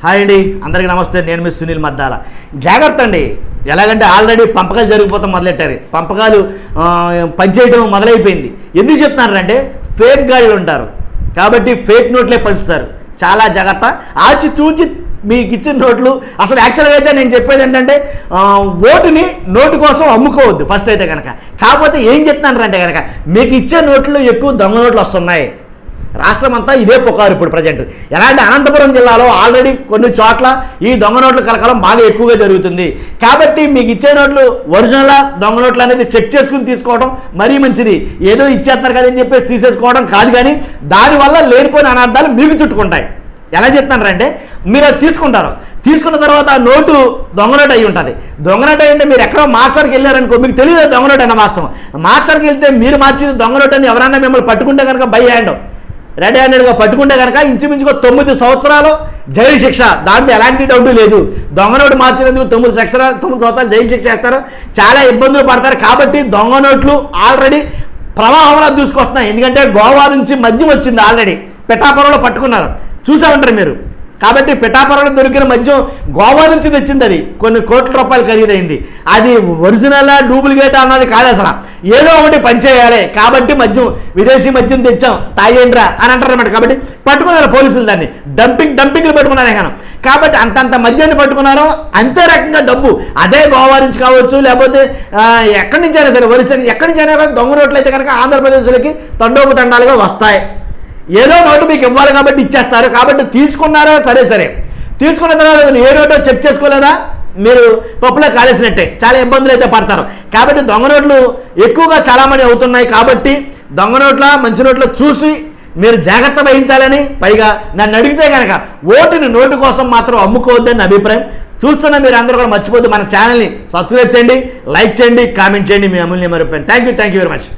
Hi అండి అందరికీ నమస్తే నేను మీ సునీల్ మద్దాల. జాగ్రత్త అండి ఎలాగంటే ఆల్రెడీ పంపకాలు జరిగిపోతాం మొదలెట్టారు. పంపకాలు పనిచేయడం మొదలైపోయింది. ఎందుకు చెప్తున్నారంటే ఫేక్ గాళ్ళు ఉంటారు. కాబట్టి ఫేక్ నోట్లే పంచుతారు. చాలా జాగ్రత్త. ఆచి తూచి మీకు ఇచ్చిన నోట్లు అసలు యాక్చువల్గా అయితే నేను చెప్పేది ఏంటంటే ఓటుని నోటు కోసం అమ్ముకోవద్దు ఫస్ట్ అయితే కనుక కాకపోతే ఏం చెప్తున్నానంటే కనుక మీకు ఇచ్చే నోట్లు ఎక్కువ దొంగ నోట్లు వస్తున్నాయి. రాష్ట్రం అంతా ఇదే పుకారు ఇప్పుడు ప్రజెంట్. ఎలాంటి అనంతపురం జిల్లాలో ఆల్రెడీ కొన్ని చోట్ల ఈ దొంగ నోట్ల కలకలం బాగా ఎక్కువగా జరుగుతుంది. కాబట్టి మీకు ఇచ్చే నోట్లు ఒరిజినల్గా దొంగ నోట్లు అనేది చెక్ చేసుకుని తీసుకోవడం మరీ మంచిది. ఏదో ఇచ్చేస్తారు కదని చెప్పేసి తీసేసుకోవడం కాదు కానీ దానివల్ల లేనిపోయిన అనార్థాలు మీకు చుట్టుకుంటాయి. ఎలా చెప్తానంటే మీరు అది తీసుకుంటారు. తీసుకున్న తర్వాత ఆ నోటు దొంగ నోటు అయి ఉంటుంది. దొంగ నోటు అయి ఉంటే మీరు ఎక్కడో మాస్టర్కి వెళ్ళారనుకో మీకు తెలియదు దొంగ నోటు అన్న వాస్తవం మాస్టర్కి వెళ్తే మీరు మార్చింది దొంగ నోటు అని ఎవరైనా మిమ్మల్ని పట్టుకుంటే కనుక బై హ్యాండ్. రెడ్ హ్యాండెడ్గా పట్టుకుంటే కనుక ఇంచుమించుగా తొమ్మిది సంవత్సరాలు జైలు శిక్ష. దాంట్లో ఎలాంటి డౌట్ లేదు. దొంగనోటు మార్చినందుకు తొమ్మిది శిక్ష తొమ్మిది సంవత్సరాలు జైలు శిక్ష చేస్తారు. చాలా ఇబ్బందులు పడతారు కాబట్టి దొంగ నోట్లు ఆల్రెడీ ప్రవాహంలో దూసుకొస్తున్నాయి. ఎందుకంటే గోవా నుంచి మద్యం వచ్చింది ఆల్రెడీ. పిఠాపురంలో పట్టుకున్నారు. చూసే ఉంటారు మీరు. కాబట్టి పిఠాపురంలో దొరికిన మద్యం గోవా నుంచి తెచ్చింది అది. కొన్ని కోట్ల రూపాయలు ఖరీదైంది. అది ఒరిజినల్ డూప్లికేట్ అన్నది కాదు అసలు. ఏదో ఒకటి పనిచేయాలి కాబట్టి మద్యం విదేశీ మద్యం తెచ్చాం. తాగేంట్రా అని అంటారన్నమాట. కాబట్టి పట్టుకున్నారు పోలీసులు దాన్ని. డంపింగ్ డంపింగ్లు పట్టుకున్నారు కానీ కాబట్టి అంతంత మద్యాన్ని పట్టుకున్నారో అంతే రకంగా డబ్బు. అదే గోవా నుంచి కావచ్చు లేకపోతే ఎక్కడి నుంచి అయినా సరే ఒరిస్సా ఎక్కడి నుంచి అయినా దొంగ రోడ్లు అయితే కనుక ఆంధ్రప్రదేశ్లకి తండోపు తండాలుగా వస్తాయి. ఏదో నోటు మీకు ఇవ్వాలి కాబట్టి ఇచ్చేస్తారు. కాబట్టి తీసుకున్నారా? సరే సరే. తీసుకున్న తర్వాత ఏ నోటో చెక్ చేసుకోలేదా? మీరు పప్పులో కాలేసినట్టే. చాలా ఇబ్బందులు అయితే పడతారు. కాబట్టి దొంగ నోట్లు ఎక్కువగా చాలామంది అవుతున్నాయి కాబట్టి దొంగ నోట్ల మంచి నోట్ల చూసి మీరు జాగ్రత్త వహించాలని పైగా నన్ను అడిగితే కనుక ఓటుని నోటు కోసం మాత్రం అమ్ముకోవద్దని అని అభిప్రాయం. చూస్తున్న మీరు అందరూ కూడా మర్చిపోద్దు మన ఛానల్ని సబ్స్క్రైబ్ చేయండి లైక్ చేయండి కామెంట్ చేయండి మీ అమూల్యం thank you thank you very much